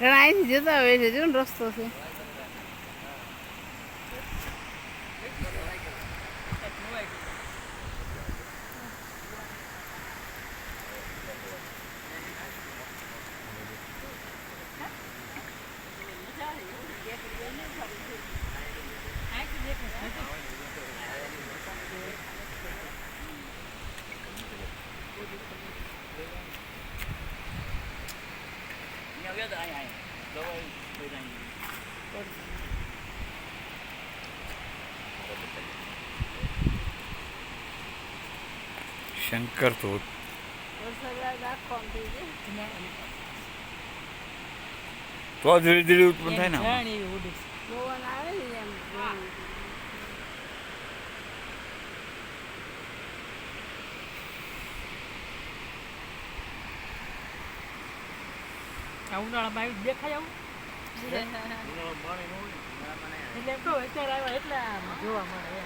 ઘણા અહીંથી જતા હોય છે જો રસ્તો છે. શંકર ધોધ તો ધીરે ધીરે ઉત્પન્ન થાય ને ઉનાળામાં આવી દેખાય આવું. એટલે કહું અત્યારે આવ્યા એટલે આમ જોવા મળે.